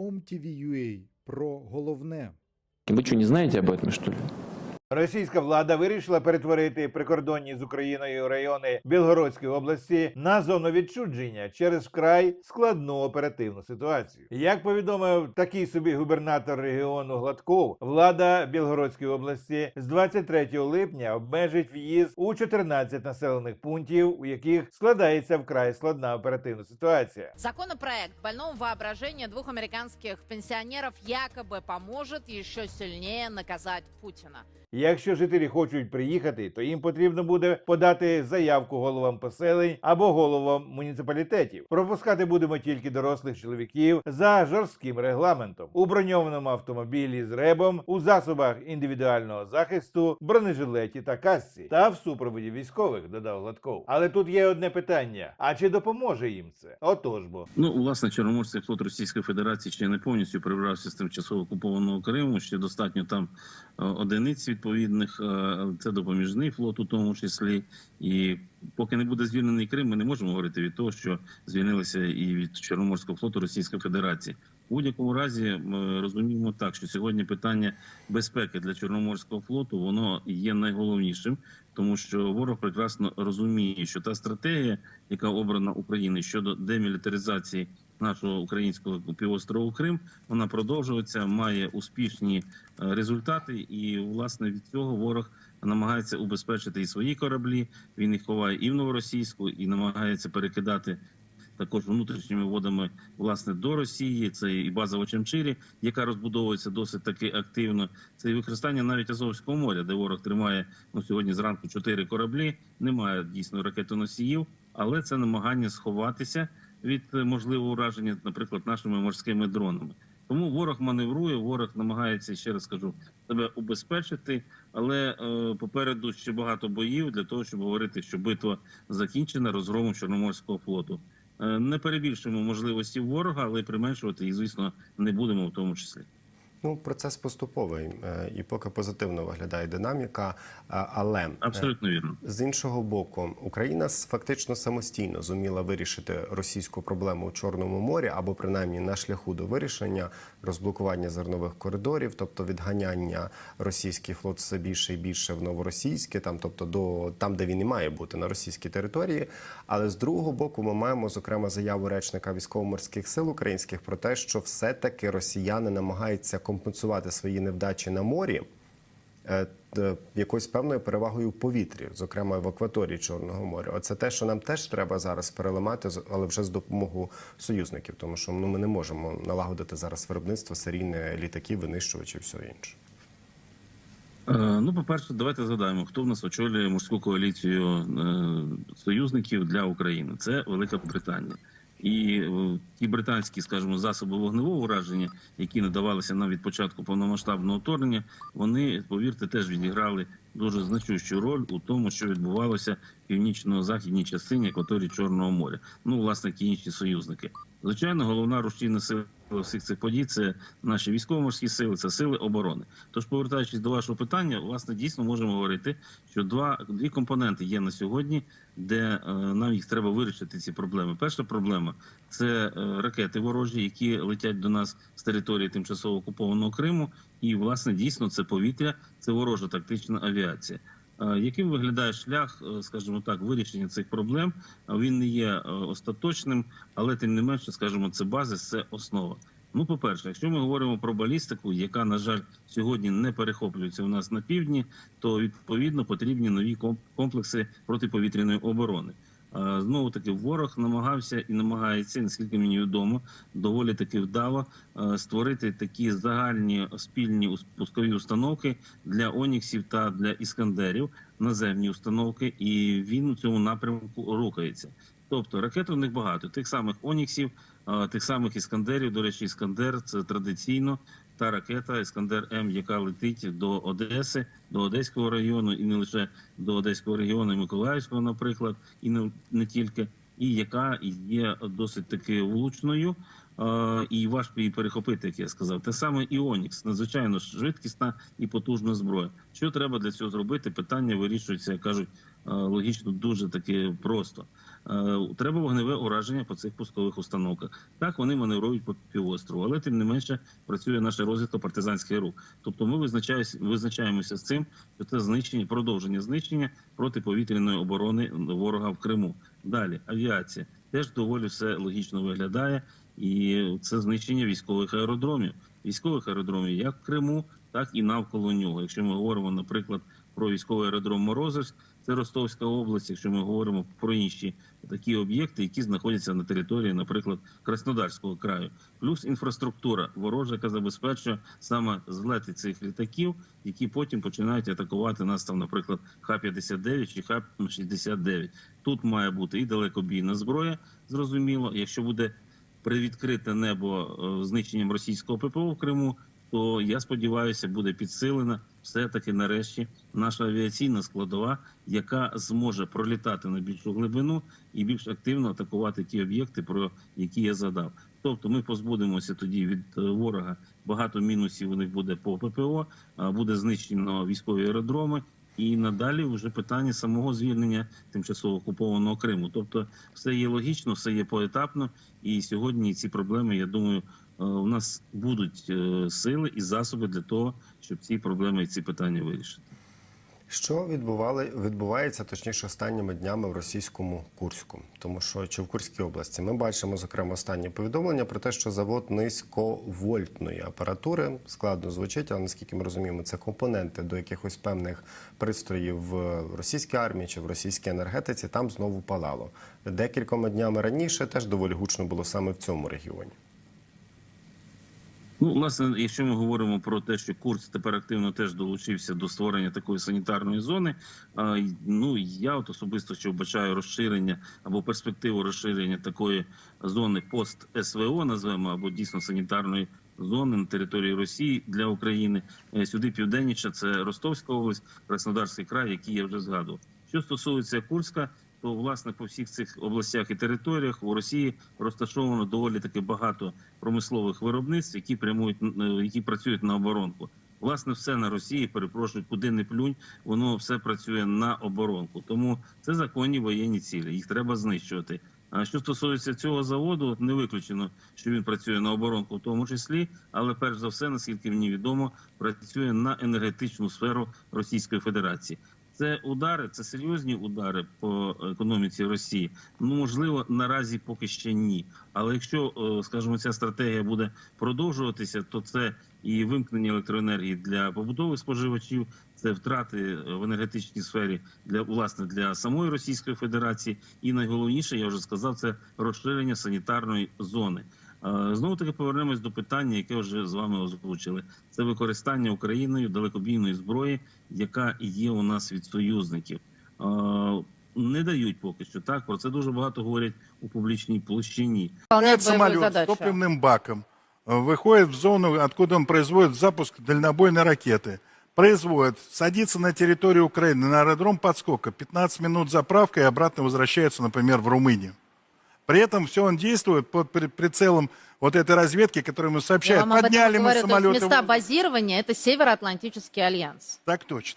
OMTV.ua про головне. Вы что, не знаете об этом, что ли? Російська влада вирішила перетворити прикордонні з Україною райони Білгородської області на зону відчудження через вкрай складну оперативну ситуацію. Як повідомив такий собі губернатор регіону Гладков, влада Білгородської області з 23 липня обмежить в'їзд у 14 населених пунктів, у яких складається вкрай складна оперативна ситуація. Законопроект больному воображению двух американских пенсионеров якобы поможет еще сильнее наказать Путина. Якщо жителі хочуть приїхати, то їм потрібно буде подати заявку головам поселень або головам муніципалітетів. Пропускати будемо тільки дорослих чоловіків за жорстким регламентом у броньованому автомобілі з ребом, у засобах індивідуального захисту, бронежилеті та касці та в супроводі військових. Додав Гладков. Але тут є одне питання: а чи допоможе їм це? Отож бо. Ну, власне, Чорноморський флот Російської Федерації ще не повністю прибрався з тимчасово окупованого Криму. Ще достатньо там е, одиниць відповідних. е, Це допоміжний флот, у тому числі. І поки не буде звільнений Крим, ми не можемо говорити від того, що звільнилися і від Чорноморського флоту Російської Федерації. У будь-якому разі ми розуміємо так, що сьогодні питання безпеки для Чорноморського флоту воно є найголовнішим, тому що ворог прекрасно розуміє, що та стратегія, яка обрана Україною щодо демілітаризації нашого українського півострову Крим, вона продовжується, має успішні е, результати, і власне від цього ворог намагається убезпечити і свої кораблі. Він їх ховає і в новоросійську, і намагається перекидати. Також внутрішніми водами власне до Росії, це і база в Очамчирі, яка розбудовується досить таки активно. Це і використання навіть Азовського моря, де ворог тримає ну сьогодні зранку чотири кораблі. Немає дійсно ракетоносіїв, але це намагання сховатися від е, можливого ураження, наприклад, нашими морськими дронами. Тому ворог маневрує, ворог намагається ще раз кажу себе убезпечити, але е, попереду ще багато боїв для того, щоб говорити, що битва закінчена розгромом Чорноморського флоту. Е, Не перебільшуємо можливості ворога, але применшувати їх, звісно, не будемо в тому числі. Ну, процес поступовий е, і поки позитивно виглядає динаміка. е, Але е, Абсолютно вірно. з іншого боку, Україна фактично самостійно зуміла вирішити російську проблему у Чорному морі, або принаймні на шляху до вирішення розблокування зернових коридорів, тобто відганяння російський флот все більше і більше в новоросійське, там, тобто до там, де він і має бути на російській території. Але з другого боку, ми маємо зокрема заяву речника військово-морських сил українських про те, що все-таки росіяни намагаються компенсувати свої невдачі на морі е, якоюсь певною перевагою у повітрі, зокрема в акваторії Чорного моря. Оце те, що нам теж треба зараз переламати, але вже з допомогою союзників, тому що ну, ми не можемо налагодити зараз виробництво серійне літаків, винищувачів і все інше. Ну, по-перше, давайте згадаємо, хто в нас очолює морську коаліцію е, союзників для України. Це Велика Британія. І е, ті британські, скажімо, засоби вогневого ураження, які надавалися нам від початку повномасштабного вторгнення, вони, повірте, теж відіграли дуже значущу роль у тому, що відбувалося в північно-західній частині акваторії Чорного моря. Ну, власне, ті інші союзники. Звичайно, головна рушійна сила всіх цих подій це наші військово-морські сили, це сили оборони. Тож, повертаючись до вашого питання, власне, дійсно можемо говорити, що два дві компоненти є на сьогодні, де е, нам їх треба вирішити. Ці проблеми. Перша проблема це е, ракети ворожі, які летять до нас з території тимчасово окупованого Криму, і власне дійсно це повітря, це ворожа тактична авіація. Е, Яким виглядає шлях, е, скажімо так, вирішення цих проблем? Він не є е, остаточним, але тим не менше, скажімо, це базис, це основа. Ну, по-перше, якщо ми говоримо про балістику, яка на жаль сьогодні не перехоплюється у нас на півдні, то відповідно потрібні нові комплекси протиповітряної оборони. Е, Знову таки, ворог намагався і намагається, наскільки мені відомо, доволі таки вдало е, створити такі загальні спільні ус- пускові установки для оніксів та для іскандерів, наземні установки, і він у цьому напрямку рухається. Тобто ракет у них багато, тих самих оніксів, тих самих іскандерів. До речі, іскандер це традиційно та ракета Іскандер М, яка летить до Одеси, до Одеського району, і не лише до Одеського регіону, і Миколаївського, наприклад, і не, не тільки, і яка є досить таки влучною. Е, І важко її перехопити, як я сказав. Те саме і Онікс, надзвичайно швидкісна і потужна зброя. Що треба для цього зробити? Питання вирішується, як кажуть, е, логічно дуже таки просто. Е, Треба вогневе ураження по цих пускових установках. Так вони маневрують по півострову, але тим не менше працює наша розвідка партизанський рух. Тобто ми визначаємося з цим, що це знищення, продовження знищення протиповітряної оборони ворога в Криму. Далі авіація теж доволі все логічно виглядає, і це знищення військових аеродромів, військових аеродромів як в Криму, так і навколо нього. Якщо ми говоримо, наприклад, про військовий аеродром Морозовськ, це Ростовська область. Якщо ми говоримо про інші такі об'єкти, які знаходяться на території, наприклад, Краснодарського краю, плюс інфраструктура ворожа, яка забезпечує саме злети цих літаків, які потім починають атакувати нас там, наприклад, Х-59 чи Х-69. Тут має бути і далекобійна зброя, зрозуміло. Якщо буде привідкрите небо е, знищенням російського ППО в Криму, то я сподіваюся, буде підсилена все-таки нарешті наша авіаційна складова, яка зможе пролітати на більшу глибину і більш активно атакувати ті об'єкти, про які я задав. Тобто ми позбудемося тоді від е, ворога багато мінусів. У них буде по ППО, буде знищено військові аеродроми. І надалі вже питання самого звільнення тимчасово окупованого Криму. Тобто, все є логічно, все є поетапно. І сьогодні ці проблеми, я думаю, е, у нас будуть е, сили і засоби для того, щоб ці проблеми і ці питання вирішити. Що відбували, відбувається точніше останніми днями в російському Курську, тому що чи в Курській області ми бачимо зокрема останні повідомлення про те, що завод низьковольтної апаратури складно звучить, але наскільки ми розуміємо, це компоненти до якихось певних пристроїв в російській армії чи в російській енергетиці. Там знову палало. Декількома днями раніше теж доволі гучно було саме в цьому регіоні. Ну, власне, якщо ми говоримо про те, що Курс тепер активно теж долучився до створення такої санітарної зони. Ну я от особисто ще вбачаю розширення або перспективу розширення такої зони пост СВО, назвемо або дійсно санітарної зони на території Росії для України. Е, Сюди південніше це Ростовська область, Краснодарський край, який я вже згадував. Що стосується Курська, то власне по всіх цих областях і територіях у Росії розташовано доволі таки багато промислових виробництв, які прямують е, які працюють на оборонку. Власне, все на Росії перепрошую, куди не плюнь, воно все працює на оборонку. Тому це законні воєнні цілі. Їх треба знищувати. А що стосується цього заводу, не виключено, що він працює на оборонку, в тому числі, але перш за все, наскільки мені відомо, працює на енергетичну сферу Російської Федерації. Це удари, це серйозні удари по економіці Росії. Ну можливо, наразі поки ще ні. Але якщо, е, скажімо, ця стратегія буде продовжуватися, то це і вимкнення електроенергії для побутових споживачів, це втрати в енергетичній сфері для власне для самої Російської Федерації. І найголовніше, я вже сказав, це розширення санітарної зони. Е, Знову таки повернемось до питання, яке вже з вами озвучили. Це використання Україною далекобійної зброї, яка є у нас від союзників. Е, Не дають поки що так. Про це дуже багато говорять у публічній площині. Выполняет Выполняет боевую самолет с задачу. топливным баком, э, выходит в зону, откуда он производит запуск дальнобойной ракеты. Производит, садится на территорию Украины, на аэродром подскока, 15 минут заправка и обратно возвращается, например, в Румынию. При этом все он действует под при- прицелом вот этой разведки, которую мы Я сообщают. вам об этом Подняли и мы говорю. То есть самолеты. места в- базирования – это Североатлантический альянс. Так точно.